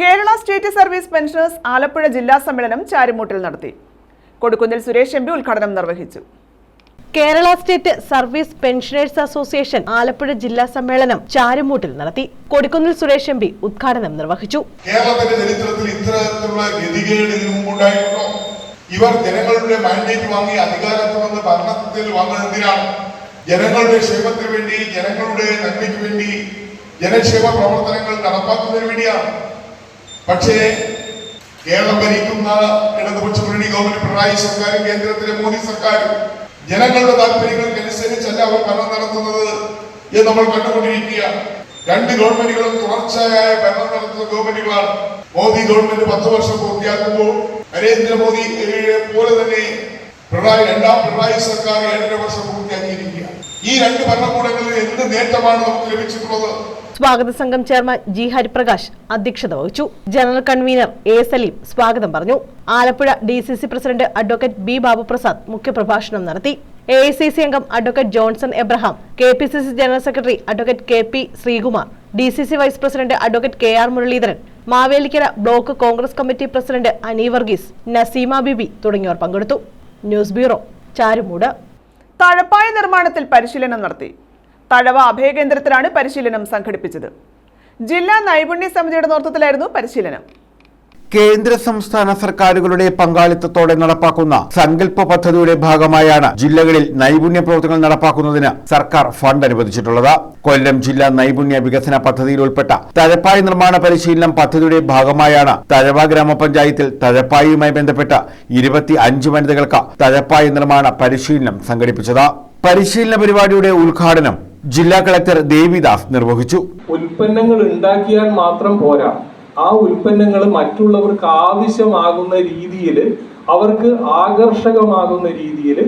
Kerala state service pensioners Alappuzha ജില്ലാ സമ്മേളനം ചാരിമൂട്ടിൽ നടത്തി. കൊടുക്കുന്നിൽ സുരേഷ് എം പി ഉദ്ഘാടനം നിർവഹിച്ചു. Kerala state service pensioners association Alappuzha ജില്ലാ സമ്മേളനം ചാരുമൂട്ടിൽ നടത്തി. കൊടിക്കുന്നിൽ സുരേഷ് എം പി ഉദ്ഘാടനം നിർവഹിച്ചു. കേരളത്തിന്റെ ചരിത്രത്തിൽ ഇത്തരത്തിലുള്ള ഗതികേട് ഇവർ ജനങ്ങളുടെ മാൻഡേറ്റ് വാങ്ങി അധികാരത്തിൽ വന്ന് ഭരണത്തിൽ വന്നത് ജനങ്ങളുടെ ക്ഷേമത്തിന് വേണ്ടി ജനങ്ങളുടെ നന്മയ്ക്ക് വേണ്ടി ജനക്ഷേമ പ്രവർത്തനങ്ങൾ നടപ്പാക്കുന്നതിന് വേണ്ടിയാണ്. പക്ഷേ കേരളം ഭരിക്കുന്ന ഇടതുപക്ഷ മുന്നണി ഗവൺമെന്റ് പിണറായി സർക്കാരും കേന്ദ്രത്തിലെ മോദി സർക്കാരും ജനങ്ങളുടെ താല്പര്യങ്ങൾക്കനുസരിച്ചല്ല അവർ ഭരണം നടത്തുന്നത് എന്ന് നമ്മൾ കണ്ടുകൊണ്ടിരിക്കുകയാണ്. രണ്ട് ഗവൺമെന്റുകളും തുടർച്ചയായ ഭരണം നടത്തുന്ന ഗവൺമെന്റുകളാണ്. മോദി ഗവൺമെന്റ് പത്ത് വർഷം പൂർത്തിയാക്കുമ്പോൾ നരേന്ദ്രമോദി പോലെ തന്നെ പിണറായി രണ്ടാം പിണറായി സർക്കാർ ഏഴര വർഷം പൂർത്തിയാക്കിയിരിക്കുക ഈ രണ്ട് ഭരണകൂടങ്ങളിൽ എന്ത് നേട്ടമാണ് നമുക്ക് ലഭിച്ചിട്ടുള്ളത്? സ്വാഗത സംഘം ചെയർമാൻ ജി ഹരിപ്രകാശ് അധ്യക്ഷത വഹിച്ചു. ജനറൽ കൺവീനർ എ സലീം സ്വാഗതം പറഞ്ഞു. Alappuzha D C C president advocate B Babuprasad മുഖ്യപ്രഭാഷണം നടത്തി. എ സി സി അംഗം advocate Johnson Abraham K P C C general secretary advocate K P Sreekumar D C C vice president advocate K R Muraleedharan Mavelikara block Congress committee president Ani Varghese Naseema Bibi തുടങ്ങിയവർ പങ്കെടുത്തു. News bureau Charummood. തഴപ്പായ നിർമ്മാണത്തിൽ പരിശീലനം നടത്തി. തഴവ അഭയകേന്ദ്രത്തിലാണ് പരിശീലനം സംഘടിപ്പിച്ചത്. ജില്ലാ നൈപുണ്യ സമിതിയുടെ നേതൃത്വത്തിലായിരുന്നു പരിശീലനം. കേന്ദ്ര സംസ്ഥാന സർക്കാരുകളുടെ പങ്കാളിത്തത്തോടെ നടപ്പാക്കുന്ന സങ്കല്പ പദ്ധതിയുടെ ഭാഗമായാണ് ജില്ലകളിൽ നൈപുണ്യ പ്രവർത്തനങ്ങൾ നടപ്പാക്കുന്നതിന് സർക്കാർ ഫണ്ട് അനുവദിച്ചിട്ടുള്ളത്. കൊല്ലം ജില്ലാ നൈപുണ്യ വികസന പദ്ധതിയിൽ ഉൾപ്പെട്ട തഴപ്പായി നിർമ്മാണ പരിശീലനം പദ്ധതിയുടെ ഭാഗമായാണ് തഴവ ഗ്രാമപഞ്ചായത്തിൽ തഴപ്പായിയുമായി ബന്ധപ്പെട്ട ഇരുപത്തി അഞ്ച് വനിതകൾക്ക് തഴപ്പായി നിർമ്മാണ പരിശീലനം സംഘടിപ്പിച്ചത്. പരിശീലന പരിപാടിയുടെ ഉദ്ഘാടനം ജില്ലാ കളക്ടർ ദേവിദാസ് നിർവഹിച്ചു. ഉൽപ്പന്നങ്ങൾ ഉണ്ടാക്കിയാൽ മാത്രം പോരാ. ആ ഉൽപ്പന്നങ്ങൾ മറ്റുള്ളവർക്ക് ആവശ്യമാകുന്ന രീതിയിൽ അവർക്ക് ആകർഷകമാകുന്ന രീതിയിൽ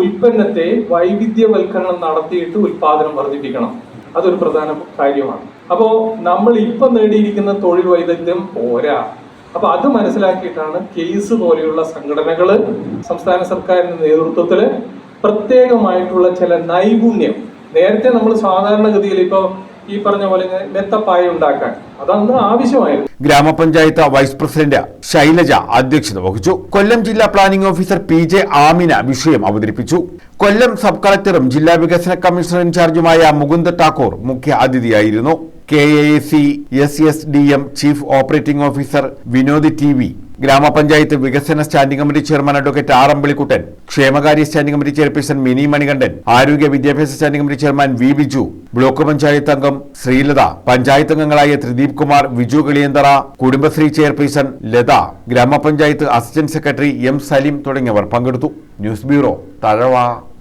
ഉൽപ്പന്നത്തെ വൈവിധ്യവൽക്കരണം നടത്തിയിട്ട് ഉൽപാദനം വർദ്ധിപ്പിക്കണം. അതൊരു പ്രധാന കാര്യമാണ്. അപ്പോൾ നമ്മൾ ഇപ്പം നേടിയിരിക്കുന്ന തൊഴിൽ വൈദഗ്ധ്യം പോരാ. അപ്പൊ അത് മനസ്സിലാക്കിയിട്ടാണ് കേസ് പോലെയുള്ള സംഘടനകൾ സംസ്ഥാന സർക്കാരിന്റെ നേതൃത്വത്തിൽ പ്രത്യേകമായിട്ടുള്ള ചില നൈപുണ്യം നേരത്തെ നമ്മൾ സാധാരണഗതിയിൽ ഇപ്പോൾ ഈ പറഞ്ഞ പോലെ മെത്തപ്പായ ഉണ്ടാക്കാൻ. അതന്ന് ആവശ്യമായിരുന്നു ഗ്രാമപഞ്ചായത്ത് വൈസ് പ്രസിഡന്റ് ശൈലജ അധ്യക്ഷത വഹിച്ചു. കൊല്ലം ജില്ലാ planning officer P J Amina വിഷയം അവതരിപ്പിച്ചു. കൊല്ലം സബ് കളക്ടറും ജില്ലാ വികസന കമ്മീഷണർ ഇൻചാർജുമായ മുകുന്ദ ടാക്കൂർ മുഖ്യ അതിഥിയായിരുന്നു. K A C S S D M chief operating officer Vinod T V ഗ്രാമപഞ്ചായത്ത് വികസന standing committee chairman advocate R Ambilikuttan ക്ഷേമകാര്യ standing committee chairperson Mini Manikandan ആരോഗ്യ വിദ്യാഭ്യാസ standing committee chairman V Biju block panchayat അംഗം ശ്രീലത പഞ്ചായത്ത് അംഗങ്ങളായ Thrideep Kumar Viju Kiliyanthara Kudumbashree chairperson Latha ഗ്രാമപഞ്ചായത്ത് assistant secretary M Saleem തുടങ്ങിയവർ പങ്കെടുത്തു. News bureau Thazhava.